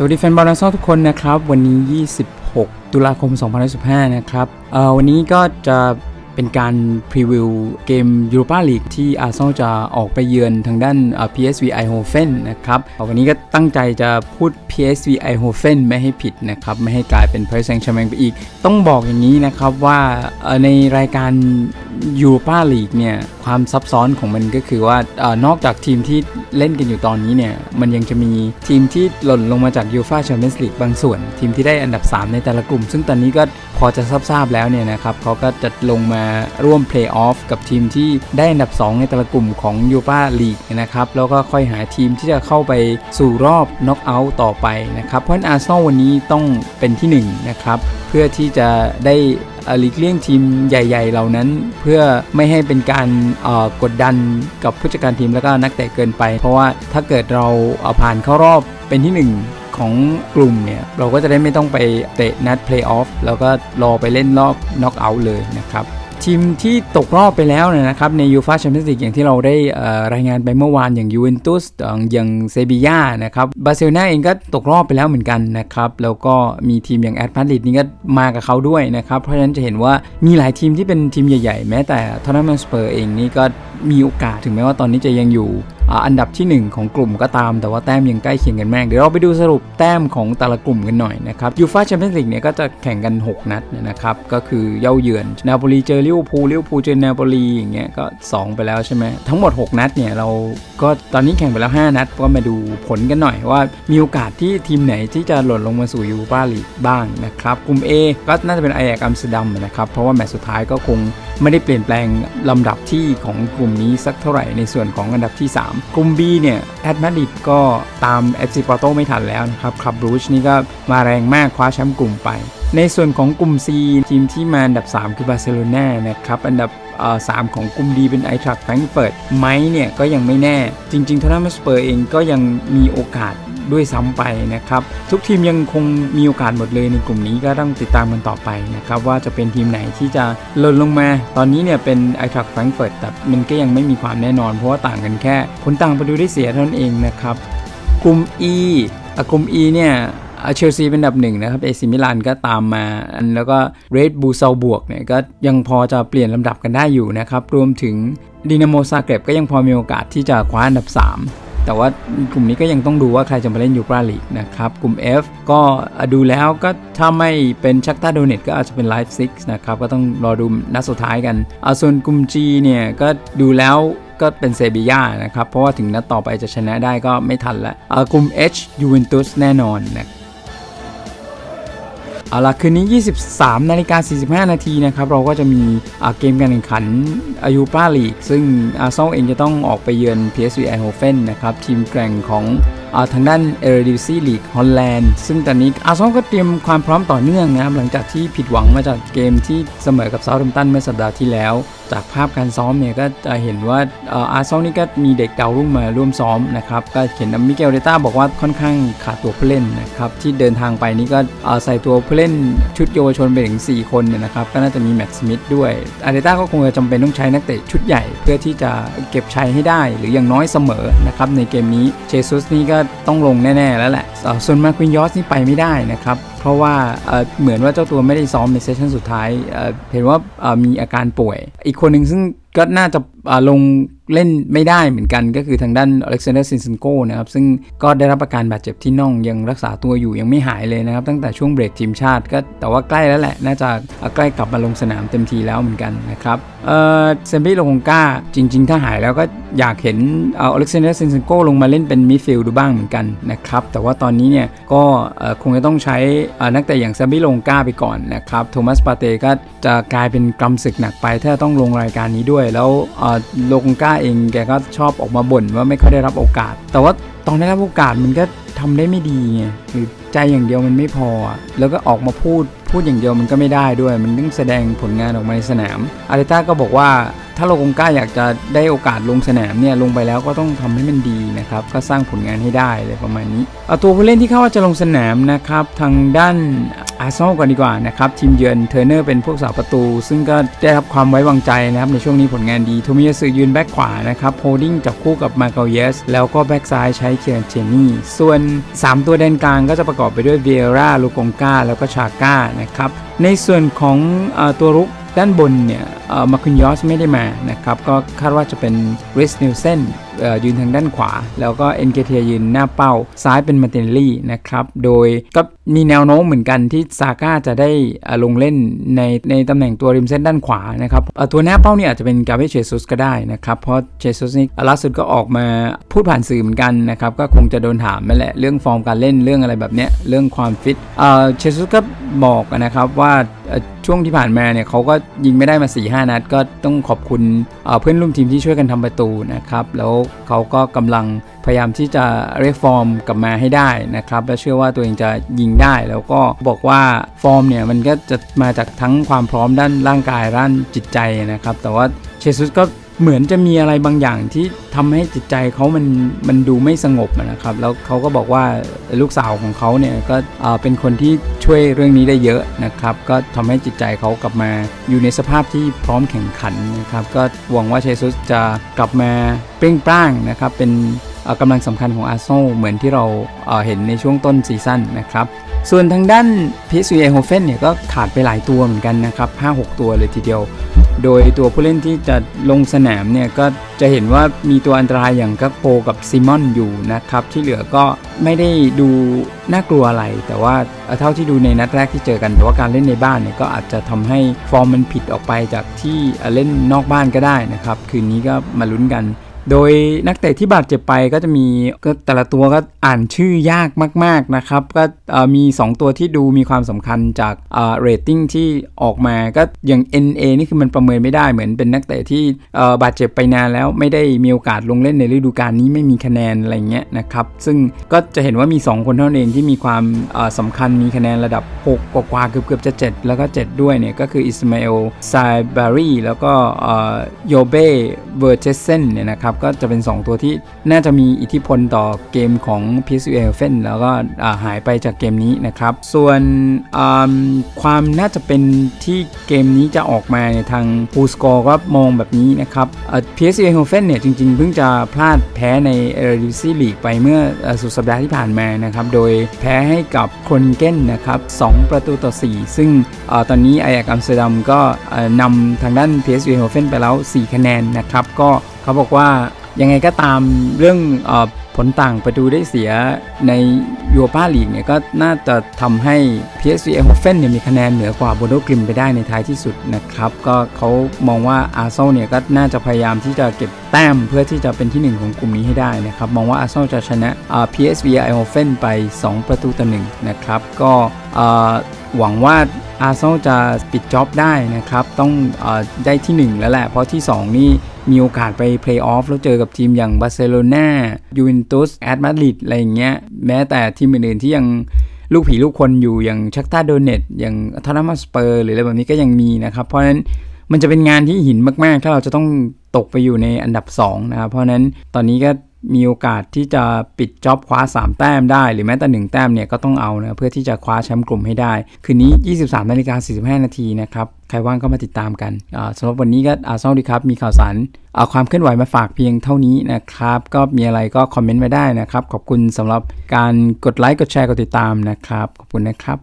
สวัสดีแฟนบอลนักซอทุกคนนะครับ วันนี้ 26 ตุลาคม 2015 นะครับเอ่อวันนี้ก็จะ เป็นการพรีวิวเกมยูโรปาลีกที่อาร์เซนอลจะออกไปเยือนทางด้านเอ่อ PSV Eindhoven นะครับวันนี้ก็ตั้งใจจะพูด PSV Eindhoven ไม่ให้ผิดนะครับ ไม่ให้กลายเป็น Paris Saint-Germain ไปอีก ต้องบอกอย่างนี้นะครับว่าในรายการยูโรปาลีกเนี่ยความซับซ้อนของมันก็คือว่าอนอกจากทีมที่เล่นกันอยู่ตอนนี้เนี่ยมันยังจะมีทีมที่หล่นลงมาจากยูฟาแชมเปี้ยนส์ลีกบางส่วน ทีมที่ได้อันดับ 3 ในแต่ละกลุ่ม ซึ่งตอนนี้ก็พอจะทราบแล้วเนี่ยนะครับเขาก็จะลงมาร่วมเพลย์ออฟกับทีมที่ได้อันดับ 2 ในแต่ละกลุ่มของยูฟาลีกนะครับ แล้วก็ค่อยหาทีมที่จะเข้าไปสู่รอบน็อกเอาท์ต่อไปนะครับ เพราะอาร์เซนอลวันนี้ต้องเป็นที่ 1 นะครับ เพื่อที่จะได้เอ่อหลีกเลี่ยงทีมใหญ่ ๆ เหล่านั้น เพื่อไม่ให้เป็นการกดดันกับผู้จัดการทีมแล้วก็นักเตะเกินไป เพราะว่าถ้าเกิดเราเอาผ่านเข้ารอบเป็นที่ 1ของกลุ่มเนี่ย เราก็จะได้ไม่ต้องไปเตะนัดเพลย์ออฟแล้วก็รอไปเล่นรอบน็อกเอาท์เลยนะครับ ทีมที่ตกรอบไปแล้วเนยนะครับในยูฟาแชมเปี้ยนส์ลีกอย่างที่เราได้รายงานไปเมื่อวานอย่างยูเวนตุสอย่างเซบีย่านะครับบาร์เซโลนาเองก็ตกรอบไปแล้วเหมือนกันนะครับแล้วก็มีทีมอย่างแอตมาดริดนี่ก็มากับเขาด้วยนะครับเพราะฉะนั้นจะเห็นว่ามีหลายทีมที่เป็นทีมใหญ่ ๆ แม้แต่ทอร์นาเมนต์สเปอร์เองนี่ก็ มีโอกาสถึงแม้ว่าตอนนี้จะยังอยู่อันดับทีหนึ่1 ของกลุ่มก็ตาม แต่ว่าแต้มยังใกล้เคียงกันมากเดี๋ยวเราไปดูสรุปแต้มของแต่ละกลุ่มกันหน่อยนะครับยูฟาแชมเปี้ยนส์ลีกเนี่ยก็จะแข่งกัน 6 นัดนะครับ ก็คือเย้าเยือนนาโปลีเจอลิเวอร์พูลลิเวอร์พูลเจอนาโปลีอย่างเงี้ยก็ 2 ไปแล้วใช่ไหมทั้งหมด 6 นัดเนี่ยเราก็ตอนนี้แข่งไปแล้ว 5 นัด ก็มาดูผลกันหน่อยว่ามีโอกาสที่ทีมไหนที่จะหล่นลงมาสู่ยูฟาลีกบ้างนะครับกลุ่ม A ก็น่าจะเป็นไอแอกอัมสเตอร์ดัมนะครับเพราะว่าแมตช์สุดท้ายก็คงไม่ได้เปลี่ยนแปลงลำดับที่ของกลุ่มนี้สักเท่าไหร่ในส่วนของอันดับที่ 3 กลุ่ม B เนี่ยแอตมาดริดก็ตาม FC Porto ไม่ทันแล้วนะครับคลับรูชนี่ก็มาแรงมากคว้าแชมป์กลุ่มไป ในส่วนของกลุ่ม C ทีมที่มาอันดับ 3 คือบาร์เซโลนานะครับอันดับสามของกลุ่มดีเป็นไอทรัคแฟรงก์เฟิร์ตไหมเนี่ยก็ยังไม่แน่ จริงๆทอร์นามสเปอร์เองก็ยังมีโอกาส ด้วยซ้ำไปนะครับ ทุกทีมยังคงมีโอกาสหมดเลยในกลุ่มนี้ก็ต้องติดตามกันต่อไปนะครับว่าจะเป็นทีมไหนที่จะหล่นลงมา ตอนนี้เนี่ยเป็นไอทรัคแฟรงเฟิร์ตแต่มันก็ยังไม่มีความแน่นอน เพราะว่าต่างกันแค่ผลต่างประตูได้เสียเท่านั้นเองนะครับกลุ่ม E อะกลุ่ม E เนี่ยเชลซีเป็นอันดับหนึ่งนะครับ เอซิมิลานก็ตามมา แล้วก็เรดบูเซาบวกเนี่ยก็ยังพอจะเปลี่ยนลำดับกันได้อยู่นะครับ รวมถึงดินาโมซาเกร็บก็ยังพอมีโอกาสที่จะคว้าอันดับ 3 แต่ว่ากลุ่มนี้ก็ยังต้องดูว่าใครจะมาเล่นยูปราลีกนะครับ กลุ่ม F ก็ดูแล้วก็ถ้าไม่เป็นชักตาโดเนตก็อาจจะเป็นไลฟ์ซิกนะครับ ก็ต้องรอดูนัดสุดท้ายกันเอาส่วนกลุ่ม G เนี่ยก็ดูแล้วก็เป็นเซบียานะครับ เพราะว่าถึงนัดต่อไปจะชนะได้ก็ไม่ทันละอะกลุ่ม H ยูเวนตุสแน่นอนนะ เอาละคืนนี้ 23 นาฬิกา 45 นาทีนะครับ เราก็จะมีเกมการแข่งขันอายุป้าลีก ซึ่งอาร์เซนอลเองจะต้องออกไปเยือน PSV Eindhoven นะครับ ทีมแกร่งของอทางด้านเอเรดิซีลีกฮอลแลนด์ซึ่งตอนนี้อาร์เซนอลก็เตรียมความพร้อมต่อเนื่องนะครับ หลังจากที่ผิดหวังมาจากเกมที่เสมอกับเซาท์แฮมป์ตันเมื่อสัปดาห์ที่แล้ว จากภาพการซ้อมเนี่ยก็จะเห็นว่าอาร์เซนอลนี่ก็มีเด็กดาวรุ่งมาร่วมซ้อมนะครับ ก็เห็นมิเกลเดต้าบอกว่าค่อนข้างขาดตัวผู้เล่นนะครับที่เดินทางไปนี่ก็ใส่ตัวผู้เล่นชุดเยาวชนไปถึง 4 คนเนี่ยนะครับก็น่าจะมีแมตต์สมิธด้วยอาร์เดต้าก็คงจะจำเป็นต้องใช้นักเตะชุดใหญ่เพื่อที่จะเก็บชัยให้ได้ หรืออย่างน้อยเสมอนะครับในเกมนี้เจซุสนี่ก็ต้องลงแน่ๆแล้วแหละส่วนมาควินยอสนี่ไปไม่ได้นะครับเพราะว่าเหมือนว่าเจ้าตัวไม่ได้ซ้อมในเซสชันสุดท้ายเห็นว่ามีอาการป่วย อีกคนหนึ่งซึ่งก็น่าจะาลงเล่นไม่ได้เหมือนกันก็คือทางด้านอเล็กซานเดอร์ซินซินโกนะครับ ซึ่งก็ได้รับอาการบาดเจ็บที่น่องยังรักษาตัวอยู่ยังไม่หายเลยนะครับ ตั้งแต่ช่วงเบรกทีมชาติก็แต่ว่าใกล้แล้วแหละ น่าจะใกล้กลับมาลงสนามเต็มทีแล้วเหมือนกันนะครับเออเซมบี้โลงกาจริง ๆ ถ้าหายแล้วก็อยากเห็นเอาอเล็กซานเดอร์ซินซินโกลงมาเล่นเป็นมิดฟิลด์ดูบ้างเหมือนกันนะครับแต่ว่าตอนนี้เนี่ยก็คงจะต้องใช้นักเตะอย่างเซมบี้โลงกาไปก่อนนะครับโทมัสปาเตก็จะกลายเป็นกำศึกหนักไปถ้าต้องลงรายการนี้ด้วยแล้วเอ่อโลงกาเองแกก็ชอบออกมาบ่นว่าไม่ค่อยได้รับโอกาส แต่ว่าตอนได้รับโอกาสมันก็ทำได้ไม่ดีไงหรือใจอย่างเดียวมันไม่พอ แล้วก็ออกมาพูดพูดอย่างเดียวมันก็ไม่ได้ด้วย มันต้องแสดงผลงานออกมาในสนามอาริต้าก็บอกว่าถ้าโลกงก้าอยากจะได้โอกาสลงสนามเนี่ยลงไปแล้วก็ต้องทำให้มันดีนะครับก็สร้างผลงานให้ได้เลยประมาณนี้เอาตัวผู้เล่นที่เข้าว่าจะลงสนามนะครับทางด้าน อาร์เซนอลก่อนดีกว่านะครับทีมเยือนเทอร์เนอร์เป็นพวกสาวประตู ซึ่งก็ได้รับความไว้วางใจนะครับในช่วงนี้ผลงานดีโทมิยาสึยืนแบ็กขวานะครับโฮดิ้งจับคู่กับมาเกลเยสแล้วก็แบ็กซ้ายใช้เคียนเชนี่ส่วน 3 ตัวแดนกลางก็จะประกอบไปด้วยเวียร่าลูกงกาแล้วก็ชาก้านะครับในส่วนของอตัวรุกด้านบนเนี่ย มาคุนยอสไม่ได้มานะครับ ก็คาดว่าจะเป็นริสนิลเซนยืนทางด้านขวา แล้วก็เอ็นเกเทียยืนหน้าเป้า ซ้ายเป็นมาเตนลี่นะครับ โดยก็มีแนวโน้มเหมือนกันที่ซาก้าจะได้ลงเล่นในในตำแหน่งตัวริมเส้นด้านขวานะครับตัวหน้าเป้าเนี่ยอาจจะเป็นกาเบเชซุสก็ได้นะครับ เพราะเชซุสนี่ล่าสุดก็ออกมาพูดผ่านสื่อเหมือนกันนะครับ ก็คงจะโดนถามนั่นแหละเรื่องฟอร์มการเล่นเรื่องอะไรแบบเนี้ยเรื่องความฟิตเชซุสก็บอกนะครับว่าช่วงที่ผ่านมาเนี่ยเขาก็ยิงไม่ได้มา4 5 นัดก็ต้องขอบคุณเพื่อนร่วมทีมที่ช่วยกันทำประตูนะครับ แล้วเขาก็กำลังพยายามที่จะเรียกฟอร์มกลับมาให้ได้นะครับ และเชื่อว่าตัวเองจะยิงได้ แล้วก็บอกว่าฟอร์มเนี่ยมันก็จะมาจากทั้งความพร้อมด้านร่างกายด้านจิตใจนะครับ แต่ว่าเชซุสก็ เหมือนจะมีอะไรบางอย่างที่ทำให้จิตใจเขามันมันดูไม่สงบนะครับ แล้วเขาก็บอกว่าลูกสาวของเขาเนี่ยก็เป็นคนที่ช่วยเรื่องนี้ได้เยอะนะครับ ก็ทำให้จิตใจเขากลับมาอยู่ในสภาพที่พร้อมแข่งขันนะครับ ก็หวังว่าเชซุสจะกลับมาเปร่งปร้างนะครับ เป็นเอ่อกำลังสำคัญของอาร์เซนอลเหมือนที่เราเห็นในช่วงต้นซีซั่นนะครับ ส่วนทางด้านพีซ v โฮเฟนเนี่ยก็ขาดไปหลายตัวเหมือนกันนะครับ 5-6 ตัวเลยทีเดียว โดยตัวผู้เล่นที่จะลงสนามเนี่ยก็จะเห็นว่ามีตัวอันตรายอย่างกักโปกับซิมอนอยู่นะครับ ที่เหลือก็ไม่ได้ดูน่ากลัวอะไร แต่ว่าเท่าที่ดูในนัดแรกที่เจอกันแต่ว่าการเล่นในบ้านเนี่ยก็อาจจะทำให้ฟอร์มมันผิดออกไปจากที่เล่นนอกบ้านก็ได้นะครับ คืนนี้ก็มาลุ้นกัน โดยนักเตะที่บาดเจ็บไปก็จะมีก็แต่ละตัวก็อ่านชื่อยากมาก ๆนะครับ ก็เอ่อมี 2 ตัวที่ดูมีความสำคัญจากเรตติ้งที่ออกมาก็อย่าง NA นี่คือมันประเมินไม่ได้เหมือนเป็นนักเตะที่บาดเจ็บไปนานแล้วไม่ได้มีโอกาสลงเล่นในฤดูกาลนี้ไม่มีคะแนนอะไรเงี้ยนะครับ ซึ่งก็จะเห็นว่ามี 2 คนเท่านั้นเองที่มีความเอ่อสำคัญมีคะแนนระดับ 6 กว่าเกือบเกือบจะ 7 แล้วก็ 7 ด้วยเนี่ยก็คืออิสมาเอลไซบารีแล้วก็โยเบเวอร์เจเซนเนี่ยนะครับก็จะเป็น 2 ตัวที่น่าจะมีอิทธิพลต่อเกมของ p s v เฟนแล้วก็หายไปจากเกมนี้นะครับ ส่วนความน่าจะเป็นที่เกมนี้จะออกมาในทางฟูสกอร์ก็มองแบบนี้นะครับเอ่อ PSV เฟนเนี่ยจริงๆ เพิ่งจะพลาดแพ้ในเอเรดิซีลีกไปเมื่อสุดสัปดาห์ที่ผ่านมานะครับ โดยแพ้ให้กับโคนเก้นนะครับ 2 ประตูต่อ 4 ซึ่งอตอนนี้ไอแอกอัมสเตอร์ดัมก็นำทางด้าน PSV เฟนไปแล้ว 4 คะแนนนะครับก็ เขาบอกว่ายังไงก็ตามเรื่องอผลต่างประตูได้เสียในยูโรปาลีกเนี่ยก็น่าจะทำให้ PSV เฮ f เฟนเนี่ยมีคะแนนเหนือกว่าโบโดกลิมไปได้ในท้ายที่สุดนะครับ ก็เขามองว่าอาร์เซนอลเนี่ยก็น่าจะพยายามที่จะเก็บแต้มเพื่อที่จะเป็นที่หนึ่งของกลุ่มนี้ให้ได้นะครับ มองว่าอาร์เซนอลจะชนะอ่า PSV เฮ f เฟนไป 2 ประตูต่อหนึ่งนะครับก็ หวังว่าอาร์เซนอลจะปิดจ็อบได้นะครับ ต้องอได้ที่ 1 แล้วแหละ เพราะที่ 2 นี่มีโอกาสไปเพลย์ออฟแล้วเจอกับทีมอย่างบาร์เซโลนายูเวนตุสแอตมาดริดอะไรอย่างเงี้ยแม้แต่ทีมอื่นๆที่ยังลูกผีลูกคนอยู่อย่างชักตาโดเนตอย่างทอนามัสเปอร์หรืออะไรแบบนี้ก็ยังมีนะครับ เพราะฉะนั้นมันจะเป็นงานที่หินมาก ๆ ถ้าเราจะต้องตกไปอยู่ในอันดับ2นะครับเพราะฉะนั้นตอนนี้ก็ มีโอกาสที่จะปิดจ็อบคว้า 3 แต้มได้ หรือแม้แต่ 1 แต้มเนี่ยก็ต้องเอานะเพื่อที่จะคว้าแชมป์กลุ่มให้ได้ คืนนี้ 23นาฬิกา45 นาทีนะครับ ใครว่างก็มาติดตามกันสำหรับวันนี้ก็อาเซนอลดีครับ มีข่าวสารเอาความเคลื่อนไหวมาฝากเพียงเท่านี้นะครับ ก็มีอะไรก็คอมเมนต์ไว้ได้นะครับ ขอบคุณสำหรับการกดไลค์กดแชร์กดติดตามนะครับ ขอบคุณนะครับ